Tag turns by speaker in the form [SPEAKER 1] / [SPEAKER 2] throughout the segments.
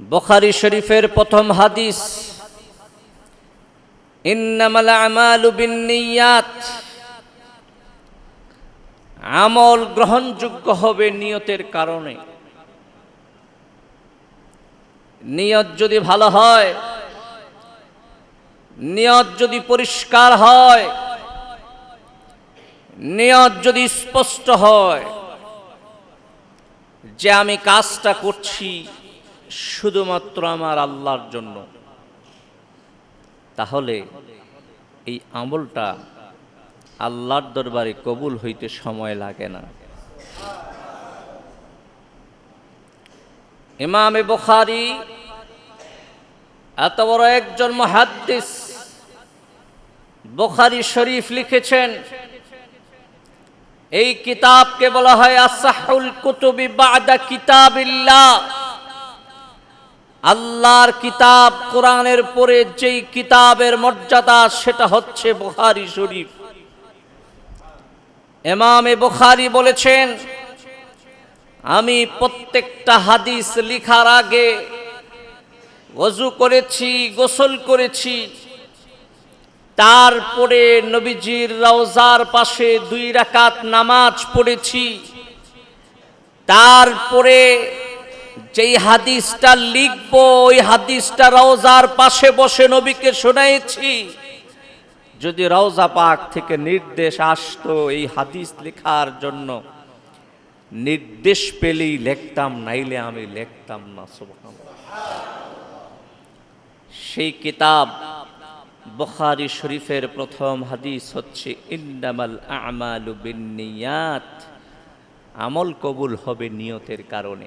[SPEAKER 1] বখারি শরীফের প্রথম হাদিস। আমল গ্রহণযোগ্য হবে নিয়তের কারণে। নিয়ত যদি ভালো হয়, নিয়ত যদি পরিষ্কার হয়, নিয়ত যদি স্পষ্ট হয়, যে আমি কাজটা করছি শুধুমাত্র আমার আল্লাহর জন্য। তাহলে এই আমলটা আল্লাহর দরবারে কবুল হইতে সময় লাগে না। ইমামে বুখারি এত বড় একজন মহাদ্দিস বুখারি শরীফ লিখেছেন, এই কিতাবকে বলা হয় আসাহুল কুতুবি বাদা কিতাবিল্লাহ। আল্লাহর কিতাব কোরআনের পরে যেই কিতাবের মর্যাদা, সেটা হচ্ছে বুখারি শরীফ। এমামে বুখারি বলেছেন, আমি প্রত্যেকটা হাদিস লিখার আগে ওযু করেছি, গোসল করেছি, তারপরে নবীজির রওজার পাশে দুই রাকাত নামাজ পড়েছি, তারপরে যেই হাদিসটা লিখব, ওই হাদিসটা রওজার পাশে বসে নবীকে শোনাইছি। যদি রওজা পাক থেকে নির্দেশ আসতো এই হাদিস লেখার জন্য, নির্দেশ পেলেই লিখতাম, নাইলে আমি লিখতাম না, সুবহানাল্লাহ। সেই কিতাব বুখারী শরীফের প্রথম হাদিস হচ্ছে, ইন্নামাল আমালু বিন্নিয়াত। আমল কবুল হবে নিয়তের কারণে।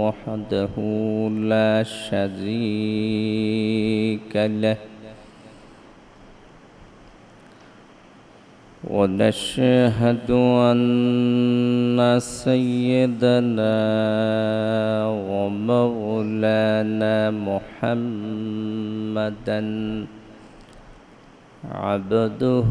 [SPEAKER 2] وحده لا شريك له ونشهد أن سيدنا ومولانا محمدا عبده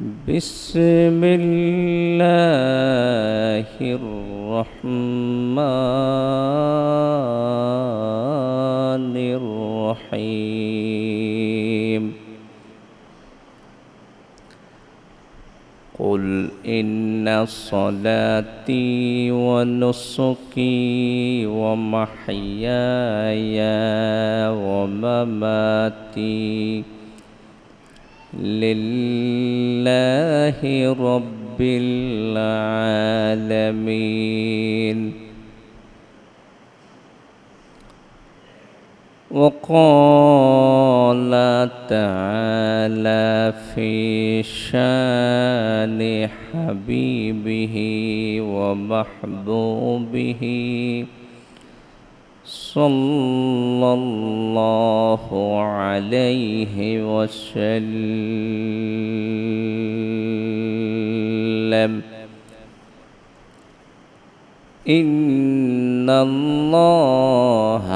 [SPEAKER 2] بسم الله الرحمن الرحيم قل إن صلاتي ونسكي ومحياي ومماتي لله رب العالمين. وقال تعالى في شان حبيبه ومحبوبه صلى الله عليه وسلم. إن الله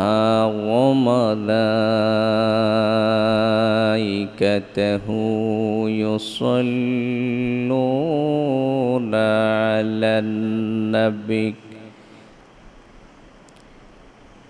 [SPEAKER 2] وملائكته يصلون على النبي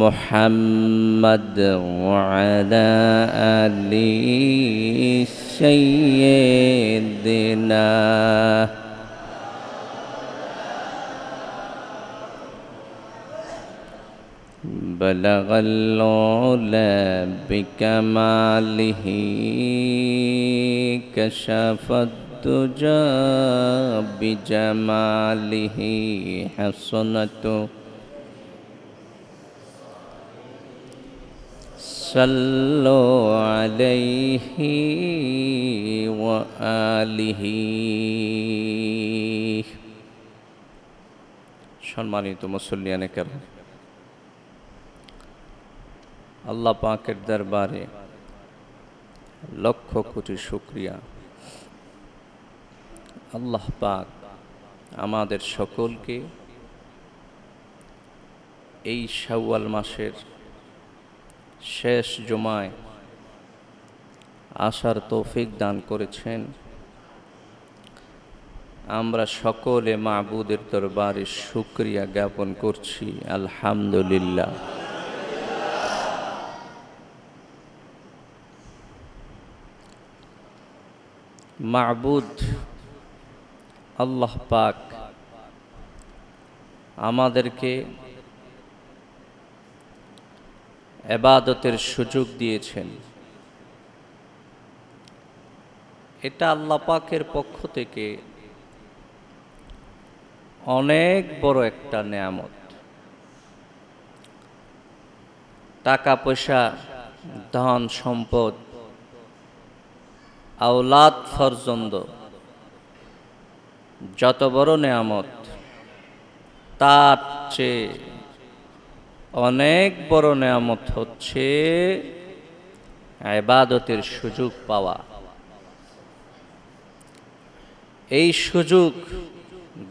[SPEAKER 2] محمد وعلى آل سيدنا. بلغ العلا بكماله كشف الدجى بجماله حسنته صلوا عليه وآله সম্মানিত মুসল্লিয়ানে কেন আল্লাহ পাকের দরবারে লক্ষ কোটি শুক্রিয়া আল্লাহ পাক আমাদের সকলকে এই শাওয়াল মাসের শেষ জমায় আসার তৌফিক দান করেছেন। আমরা সকলে মাহবুদের দরবারে শুক্রিয়া জ্ঞাপন করছি। আলহামদুলিল্লাহ। মাহবুদ, আল্লাহ পাক আমাদেরকে এবাদতের সুযোগ দিয়েছেন। এটা আল্লাহ পাকের পক্ষ থেকে অনেক বড় একটা নেয়ামত। টাকা পয়সা ধন, সম্পদ, আওলাদ ফরজন্দ, যত বড় নেয়ামত, তার চেয়ে অনেক বড় নেয়ামত হচ্ছে আবাদতের সুযোগ পাওয়া। এই সুযোগ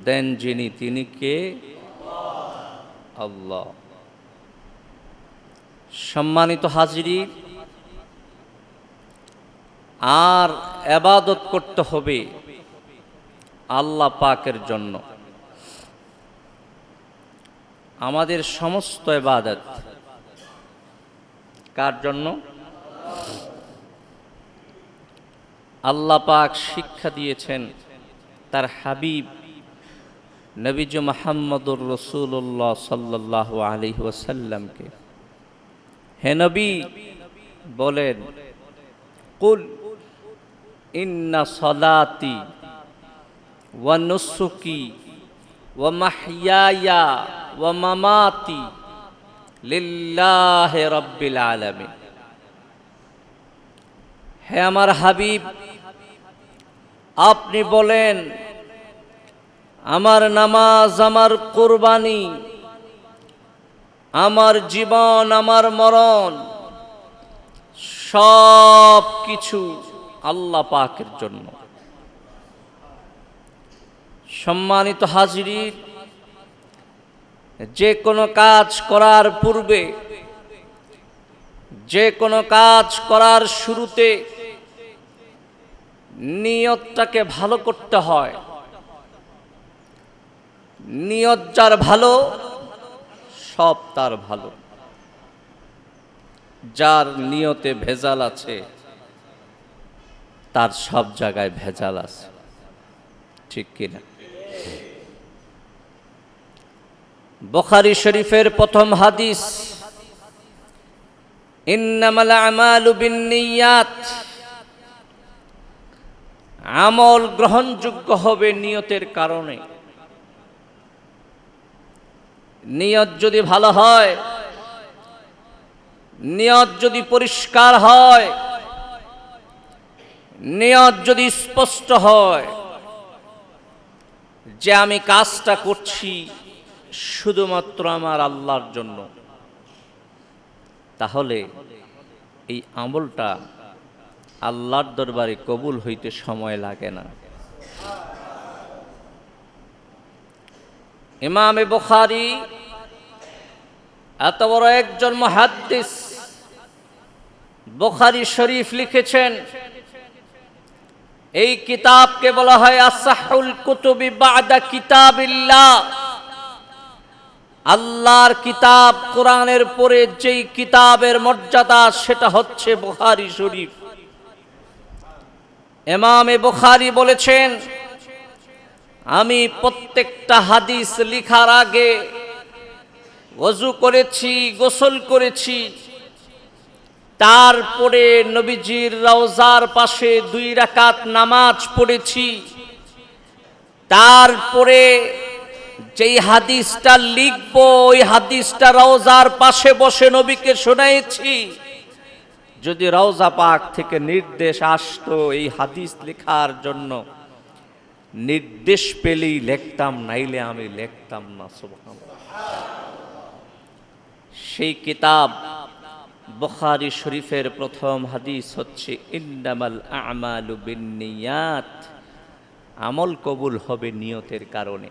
[SPEAKER 2] দেন যিনি, তিনি কে? আল্লাহ। সম্মানিত হাজিরি, আর আবাদত করতে হবে আল্লাহ পাকের জন্য। আমাদের সমস্ত এবাদত কার জন্য? আল্লাহ পাক শিক্ষা দিয়েছেন তার হাবিব নবীজ মোহাম্মদুর রসুল্লাহ সাল্লাহ আলী ওসাল্লামকে হে নবী, বলেন, কুল ইন্না সলাতি ওয়া নুসুকি ওয়া মাহইয়ায়া ওয়া মামাতি লিল্লাহি রাব্বিল আলামিন হে আমার হাবিব, আপনি বলেন, আমার নামাজ, আমার কোরবানি, আমার জীবন, আমার মরণ সব কিছু আল্লাহ পাকের জন্য। সম্মানিত হাজিরি যে কোনো কাজ করার পূর্বে, যে কোনো কাজ করার শুরুতে নিয়তটাকে ভালো করতে হয়।
[SPEAKER 1] নিয়ত যার ভালো, সব তার ভালো। যার নিয়তে ভেজাল আছে, তার সব জায়গায় ভেজাল আছে। ঠিক কিনা? বখারি শরীফের প্রথম হাদিস আমল গ্রহণযোগ্য হবে নিয়তের কারণে। নিয়ত যদি ভালো হয়, নিয়ত যদি পরিষ্কার হয়, নিয়ত যদি স্পষ্ট হয় যে আমি কাজটা করছি শুধুমাত্র আমার আল্লাহর জন্য। তাহলে এই আমলটা আল্লাহর দরবারে কবুল হইতে সময় লাগে না। ইমামে বুখারি এত বড় একজন মহাদ্দিস বুখারি শরীফ লিখেছেন এই কিতাবকে বলা হয় আসাহুল কুতুবি বাদা কিতাবিল্লাহ। আল্লাহর কিতাব কোরআনের পরে যেই কিতাবের মর্যাদা, সেটা হচ্ছে বুখারি শরীফ। এমামে বুখারি বলেছেন, আমি প্রত্যেকটা হাদিস লিখার আগে ওযু করেছি, গোসল করেছি তারপরে নবীজির রওজার পাশে দুই রাকাত নামাজ পড়েছি। তারপরে যেই হাদিসটা লিখব, ওই হাদিসটা রওজার পাশে বসে নবীকে শোনাইছি। যদি রওজা পাক থেকে নির্দেশ আসতো এই হাদিস লেখার জন্য, নির্দেশ পেলেই লিখতাম, নাইলে আমি লিখতাম না, সুবহানাল্লাহ। সেই কিতাব বুখারী শরীফের প্রথম হাদিস হচ্ছে, ইন্নামাল আমালু বিন্নিয়াত। আমল কবুল হবে নিয়তের কারণে।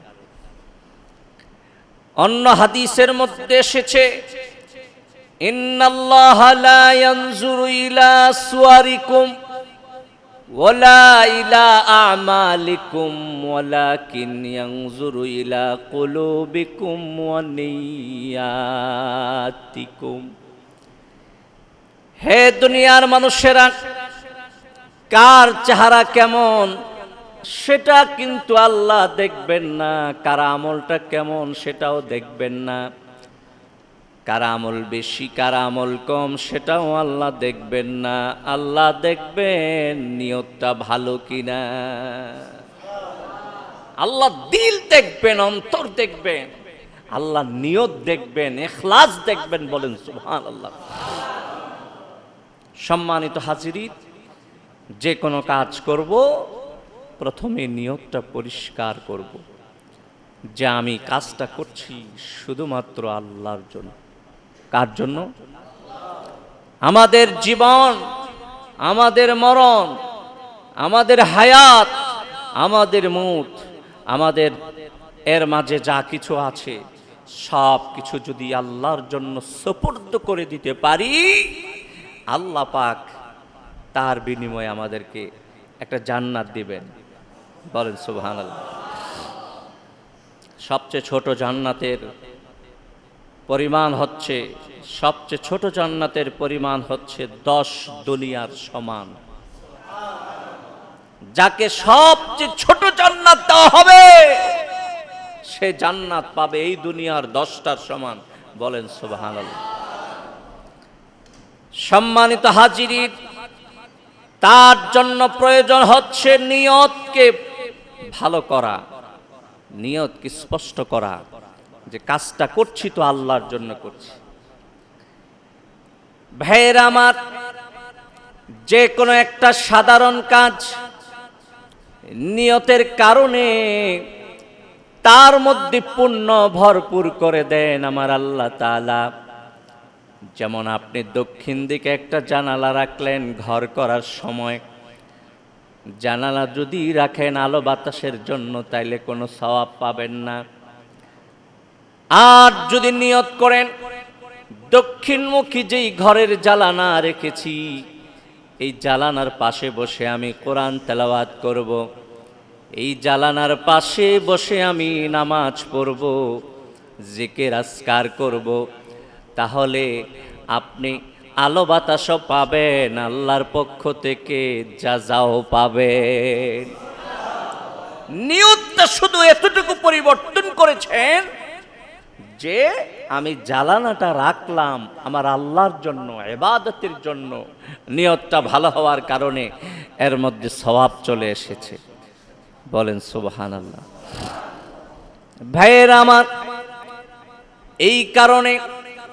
[SPEAKER 1] অন্য হাদিসের মধ্যে এসেছে, ইন্নাল্লাহ সুয়ারিকুম হে দুনিয়ার মানুষেরা, কার চেহারা কেমন? সেটা কিন্তু আল্লাহ দেখবেন না, কার আমলটা কেমন সেটাও দেখবেন না। কার আমল বেশি, কার আমল কম সেটাও আল্লাহ দেখবেন না। আল্লাহ দেখবেন নিয়তটা ভালো কিনা। আল্লাহ দিল দেখবেন, অন্তর দেখবেন। আল্লাহ নিয়ত দেখবেন, এখলাস দেখবেন বলেন সুবহান আল্লাহ সম্মানিত হাজিরি যে কোনো কাজ করব, প্রথমে নিয়তটা পরিষ্কার করব। যে আমি কাজটা করছি শুধুমাত্র আল্লাহর জন্য। কার জন্য? আমাদের জীবন, আমাদের মরণ, আমাদের হায়াত, আমাদের মুঠ আমাদের এর মাঝে যা কিছু আছে সব কিছু যদি আল্লাহর জন্য সুপর্দ করে দিতে পারি আল্লাহ পাক তার বিনিময়ে আমাদেরকে একটা জান্নাত দিবেন। বলেন সুবহান সবচেয়ে ছোট জান্নাতের পরিমাণ হচ্ছে, সবচেয়ে ছোট জান্নাতের পরিমাণ হচ্ছে দশ দুনিয়ার সমান। যাকে সবচেয়ে ছোট জান্নাত দেওয়া হবে, সে জান্নাত পাবে এই দুনিয়ার দশটার সমান। বলেন সুবহান সম্মানিত হাজিরি তার জন্য প্রয়োজন হচ্ছে নিয়তকে ভালো করা, নিয়তকে স্পষ্ট করা, যে কাজটা করছি তো আল্লাহর জন্য করছি। ভাইয়ের আমার, যে কোনো একটা সাধারণ কাজ নিয়তের কারণে তার মধ্যে পুণ্য ভরপুর করে দেন আমার আল্লাহ তাআলা। যেমন আপনি দক্ষিণ দিকে একটা জানালা রাখলেন, ঘর করার সময়। জানালা যদি রাখেন আলো বাতাসের জন্য, তাইলে কোনো সওয়াব পাবেন না। আর যদি নিয়ত করেন, দক্ষিণমুখী যেই ঘরের জ্বালানা রেখেছি, এই জ্বালানার পাশে বসে আমি কোরআন তেলাওয়াত করব। এই জ্বালানার পাশে বসে আমি নামাজ পড়ব, জেকের আসকার করব। তাহলে আপনি আলো বাতাসও পাবেন, আল্লাহর পক্ষ থেকে যা যাও পাবেন। নিয়তটা শুধু এতটুকু পরিবর্তন করেছেন যে আমি জ্বালানাটা রাখলাম আমার আল্লাহর জন্য এবাদতের জন্য। নিয়তটা ভালো হওয়ার কারণে এর মধ্যে স্বভাব চলে এসেছে। বলেন সুবহান আল্লাহ ভাইয়ের আমার, এই কারণে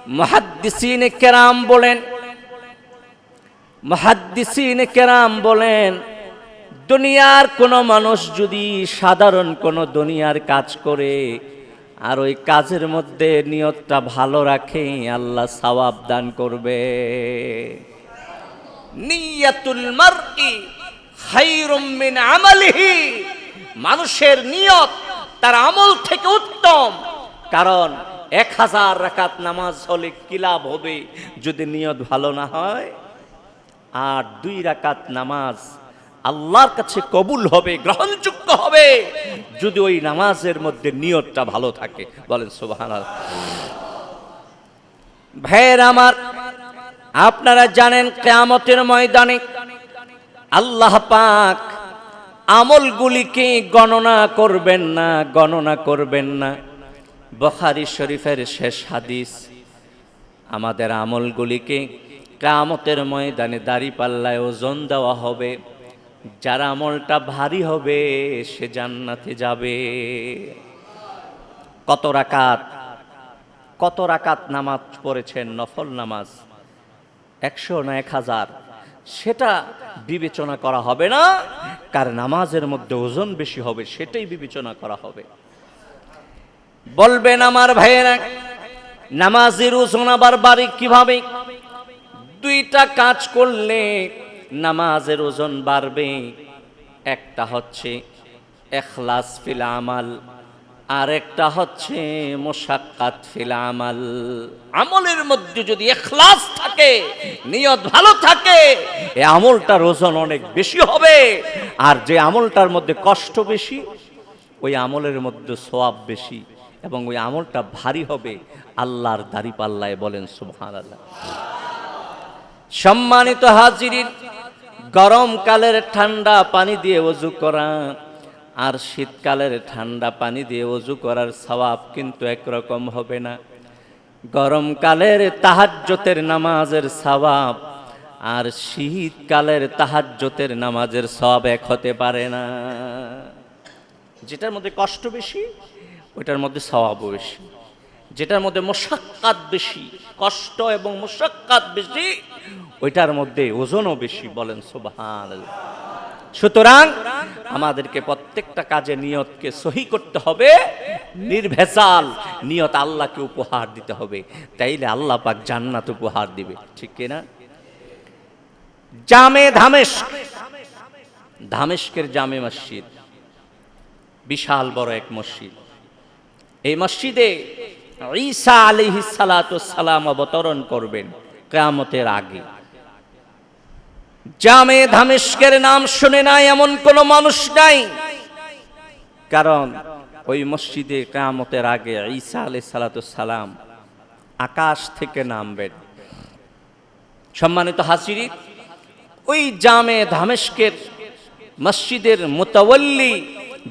[SPEAKER 1] মহাদ্দিসিন কেরাম বলেন, মহাদ্দিসিন কেরাম বলেন, দুনিয়ার কোনো মানুষ যদি সাধারণ কোনো দুনিয়ার কাজ করে, আর ওই কাজের মধ্যে নিয়তটা ভালো রাখে, আল্লাহ সওয়াব দান করবে। নিয়াতুল মারই খায়রুম মিন আমালিহি। মানুষের নিয়ত তার আমল থেকে উত্তম। কারণ এক হাজার রাকাত নামাজ হলে কি লাভ হবে যদি নিয়ত ভালো না হয়? আর দুই রাকাত নামাজ আল্লাহর কাছে কবুল হবে, গ্রহণযোগ্য হবে, যদি ওই নামাজের মধ্যে নিয়তটা ভালো থাকে। বলেন সুবাহান ভাইয়ের আমার, আপনারা জানেন কেয়ামতের ময়দানে আল্লাহ পাক আমলগুলিকে গণনা করবেন না, গণনা করবেন না। বখারি শরীফের শেষ হাদিস। আমাদের আমলগুলিকে কামতের ময়দানে দাড়ি পাল্লায় ওজন দেওয়া হবে। যার আমলটা ভারী হবে, সে জান্নাতে যাবে। কত রাকাত কত রাকাত নামাজ পড়েছেন, নফল নামাজ? একশো না এক হাজার। সেটা বিবেচনা করা হবে না। কার নামাজের মধ্যে ওজন বেশি হবে, সেটাই বিবেচনা করা হবে। বলবেন আমার ভাইয়েরা, নামাজের ওজন আবার বাড়ি কীভাবে? দুইটা কাজ করলে নামাজের ওজন বাড়বে। একটা হচ্ছে এখলাস ফিল আমাল, আর একটা হচ্ছে মোশাক্কাত ফিল আমাল। আমলের মধ্যে যদি এখলাস থাকে, নিয়ত ভালো থাকে এই আমলটার ওজন অনেক বেশি হবে। আর যে আমলটার মধ্যে কষ্ট বেশি, ওই আমলের মধ্যে সোয়াব বেশি। এবং ওই আমলটা ভারী হবে আল্লাহর দাড়ি পাল্লায় বলেন সুবহান আল্লাহ সম্মানিত হাজিরিন গরমকালের ঠান্ডা পানি দিয়ে অজু করা আর শীতকালের ঠান্ডা পানি দিয়ে অজু করার সওয়াব কিন্তু একরকম হবে না। গরমকালের তাহাজ্জতের নামাজের সওয়াব আর শীতকালের তাহাজ্জতের নামাজের সওয়াব এক হতে পারে না। যেটার মধ্যে কষ্ট বেশি ওইটার মধ্যে সওয়াবও বেশি। যেটার মধ্যে মোশাক্কাত বেশি, কষ্ট এবং মোশাক্কাত বেশি, ওইটার মধ্যে ওজনও বেশি বলেন সুবহান সুতরাং আমাদেরকে প্রত্যেকটা কাজে নিয়তকে সহি করতে হবে, নির্ভেজাল নিয়ত আল্লাহকে উপহার দিতে হবে। তাইলে আল্লাহ পাক জান্নাত উপহার দিবে, ঠিক কিনা জামে ধামেশ ধামেশকের জামে মসজিদ, বিশাল বড় এক মসজিদ। এই মসজিদে ঈসা আলিহি সালাম অবতরণ করবেন কেয়ামতের আগে। জামে ধামেশকের নাম শুনে নাই এমন কোন মানুষ নাই। কারণ ওই মসজিদে কেয়ামতের আগে ঈসা আলি সালাম আকাশ থেকে নামবেন। সম্মানিত হাসিরি ওই জামে ধামেশকের মসজিদের মোতাবল্লি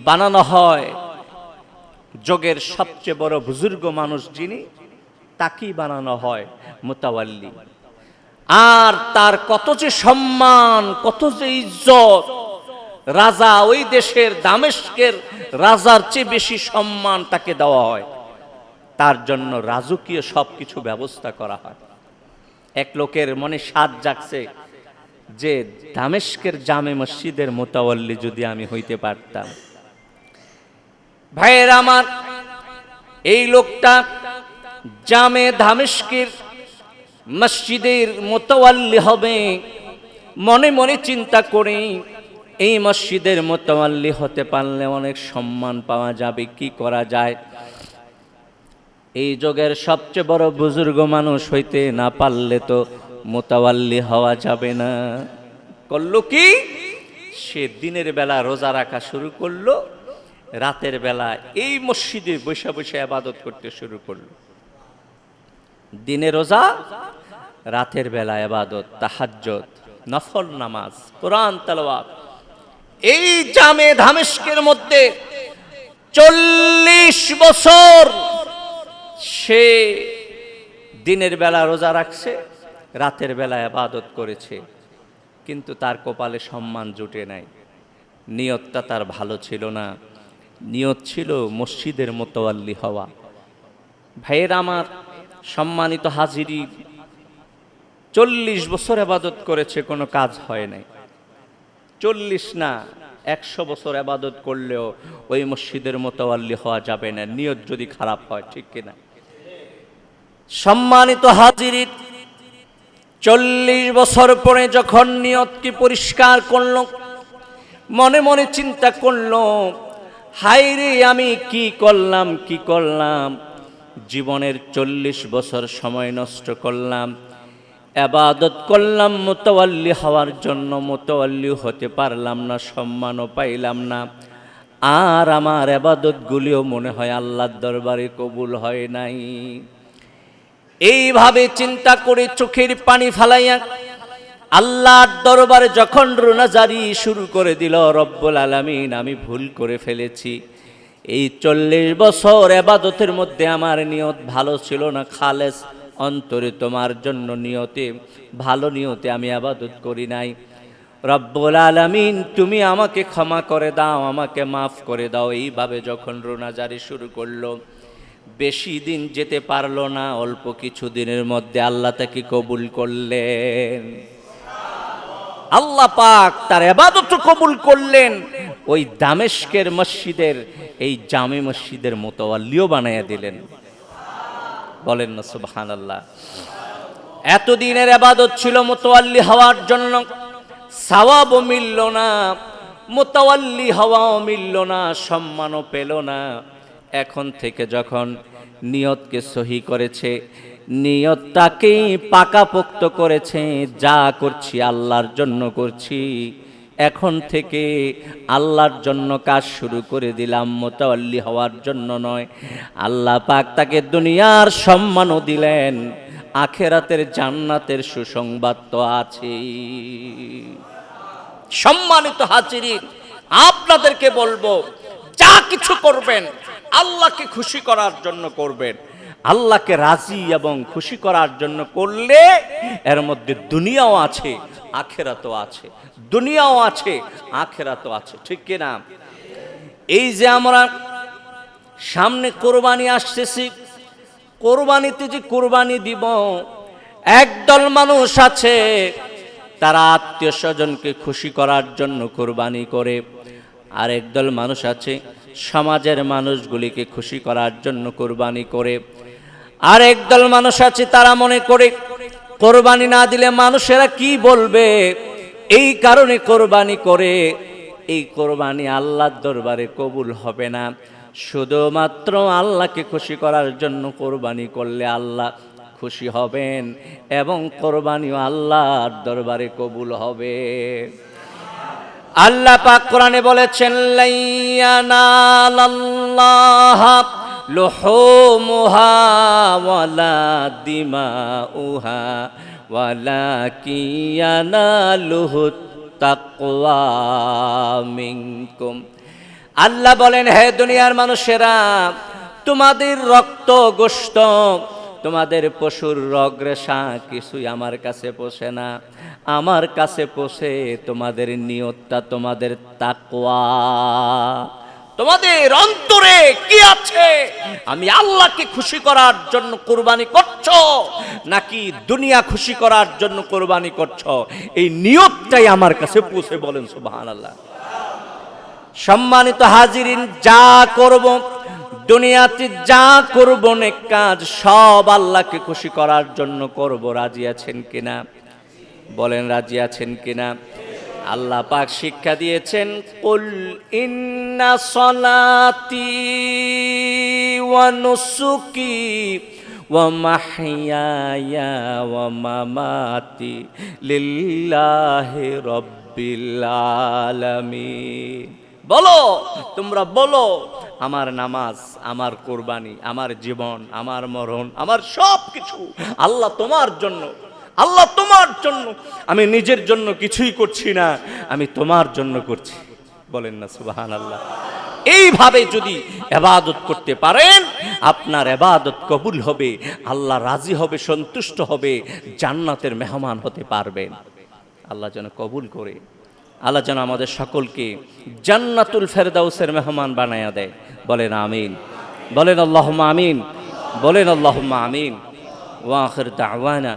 [SPEAKER 1] বানানো হয় যোগের সবচেয়ে বড় বুজুর্গ মানুষ যিনি, তাকেই বানানো হয় মোতাওয়াল্লি আর তার কত যে সম্মান, কত যে ইজ্জত, রাজা ওই দেশের দামেস্কের রাজার চেয়ে বেশি সম্মান তাকে দেওয়া হয়। তার জন্য রাজকীয় সব কিছু ব্যবস্থা করা হয়। এক লোকের মনে সাত জাগছে যে, দামেস্কের জামে মসজিদের মোতাবল্লি যদি আমি হইতে পারতাম। ভাইয়ের আমার, এই লোকটা জামে ধামেশকের মসজিদের মোতাওয়াল্লি হবে। মনে মনে চিন্তা করে এই মসজিদের মোতাওয়াল্লি হতে পারলে অনেক সম্মান পাওয়া যাবে। কি করা যায়? এই যুগের সবচেয়ে বড় বুজুর্গ মানুষ হইতে না পারলে তো মোতাওয়াল্লি হওয়া যাবে না। করল কি? সে দিনের বেলা রোজা রাখা শুরু করল। রাতের বেলা এই মসজিদে বসে বসে আবাদত করতে শুরু করল। দিনে রোজা, রাতের বেলা আবাদত তাহাজ্জত নফল নামাজ, কোরআন তালাওয়াত। এই জামে ধামেস্কের মধ্যে চল্লিশ বছর সে দিনের বেলা রোজা রাখছে, রাতের বেলা আবাদত করেছে, কিন্তু তার কপালে সম্মান জুটে নাই। নিয়তটা তার ভালো ছিল না। নিয়ত ছিল মসজিদের মোতোয়াল্লি হওয়া। ভাইয়ের আমার সম্মানিত হাজিরি, চল্লিশ বছর আবাদত করেছে, কোনো কাজ হয় নাই। চল্লিশ না, একশো বছর আবাদত করলেও ওই মসজিদের মোতোয়াল্লি হওয়া যাবে না, নিয়ত যদি খারাপ হয়, ঠিক কিনা? সম্মানিত হাজিরি, চল্লিশ বছর পরে যখন নিয়তকে পরিষ্কার করল, মনে মনে চিন্তা করল হাই রে আমি কি করলাম কি করলাম? জীবনের চল্লিশ বছর সময় নষ্ট করলাম। আবাদত করলাম মোতোয়াল্লি হওয়ার জন্য মোতোয়াল্লি হতে পারলাম না, সম্মানও পাইলাম না। আর আমার আবাদতগুলিও মনে হয় আল্লাহর দরবারে কবুল হয় নাই। এইভাবে চিন্তা করে চোখের পানি ফালাইয়া আল্লাহর দরবারে যখন রোনাজারি শুরু করে দিল, রব্বুল আলামিন, আমি ভুল করে ফেলেছি। এই চল্লিশ বছর এবাদতের মধ্যে আমার নিয়ত ভালো ছিল না, খালেস অন্তরে তোমার জন্য নিয়তে, ভালো নিয়তে আমি আবাদত করি নাই। রব্বুল আলামিন, তুমি আমাকে ক্ষমা করে দাও, আমাকে মাফ করে দাও। এইভাবে যখন রোনাজারি শুরু করল, বেশি দিন যেতে পারল না, অল্প কিছু দিনের মধ্যে আল্লাহ তাকে কবুল করলেন। আল্লাহ পাক তার এবাদত কবুল করলেন। ওই দামেস্কের মসজিদের, এই জামে মসজিদের মোতোয়াল্লিও বানাইয়া দিলেন। বলেন না সুবহান আল্লাহ এতদিনের আবাদত ছিল মোতোয়াল্লি হওয়ার জন্য। সাওয়াবও মিলল না, মোতাওয়াল্লি হওয়াও মিলল না, সম্মানও পেল না। এখন থেকে যখন নিয়তকে সহি করেছে নিয়তটাকেই পাকাপোক্ত করেছে, যা করছি আল্লাহর জন্য করছি। এখন থেকে আল্লাহর জন্য কাজ শুরু করে দিলাম মোতাল্লি হওয়ার জন্য নয়। আল্লাহ পাক তাকে দুনিয়ার সম্মানও দিলেন, আখেরাতের জান্নাতের সুসংবাদ তো আছেই। সম্মানিত হাজিরিন, আপনাদেরকে বলব, যা কিছু করবেন, আল্লাহকে খুশি করার জন্য করবেন। আল্লাহকে রাজি এবং খুশি করার জন্য করলে এর মধ্যে দুনিয়াও আছে, আখেরাতও আছে। দুনিয়াও আছে, আখেরাতও আছে। ঠিক কিনা এই যে আমরা সামনে কোরবানি আসতেছি, কোরবানিতে যে কোরবানি দিব একদল মানুষ আছে, তারা আত্মীয় স্বজনকে খুশি করার জন্য কোরবানি করে। আর একদল মানুষ আছে, সমাজের মানুষগুলিকে খুশি করার জন্য কোরবানি করে। আর একদল মানুষ আছে, তারা মনে করে, কোরবানি না দিলে মানুষেরা কি বলবে? এই কারণে কোরবানি করে। এই কোরবানি আল্লাহর দরবারে কবুল হবে না। শুধুমাত্র আল্লাহকে খুশি করার জন্য কোরবানি করলে আল্লাহ খুশি হবেন এবং কোরবানিও আল্লাহর দরবারে কবুল হবে। আল্লাহ পাক কোরআনে বলেছেন লাইয়ানালাল্লাহ লুহুমুহা ওয়ালা দিমাউহা ওয়ালাকিয়ানালুহু তাকওয়া মিনকুম। আল্লাহ বলেন, হে দুনিয়ার মানুষেরা, তোমাদের রক্ত গোষ্ঠ তোমাদের পশুর রগ রেশা কিছুই আমার কাছে পোষে না। আমার কাছে পোষে তোমাদের নিয়তটা, তোমাদের তাকওয়া। তোমাদের অন্তরে কি আছে? আমি আল্লাহকে খুশি করার জন্য কোরবানি করছ, নাকি দুনিয়া খুশি করার জন্য কোরবানি করছ? এই নিয়তটাই আমার কাছে পৌঁছে বলেন, সুবহানাল্লাহ। সম্মানিত হাজিরিন, যা করব, দুনিয়াতে যা করব নেক কাজ, সব আল্লাহকে খুশি করার জন্য করব। রাজি আছেন কিনা? বলেন, রাজি আছেন কিনা? আল্লাহ পাক শিক্ষা দিয়েছেন, কুল ইন্না সলাতি ওয়া নুসুকি ওয়া মাহইয়ায়া ওয়া মামাতি লিল্লাহি রাব্বিল আলামিন। বলো, তোমরা বলো, আমার নামাজ, আমার কোরবানি, আমার জীবন, আমার মরণ, আমার সব কিছু আল্লাহ তোমার জন্য আল্লাহ তোমার জন্য, আমি নিজের জন্য কিছুই করছি না, আমি তোমার জন্য করছি। বলেন না সুবাহান আল্লাহ এইভাবে যদি এবাদত করতে পারেন, আপনার এবাদত কবুল হবে, আল্লাহ রাজি হবে, সন্তুষ্ট হবে, জান্নাতের মেহমান হতে পারবেন। আল্লাহ যেন কবুল করে, আল্লাহ যেন আমাদের সকলকে জান্নাতুল ফেরদাউসের মেহমান বানায়া দেয়। বলেন আমিন। বলেন আল্লাহ আমিন। বলেন আল্লাহ আমিন। ওয়াখির দাওয়ানা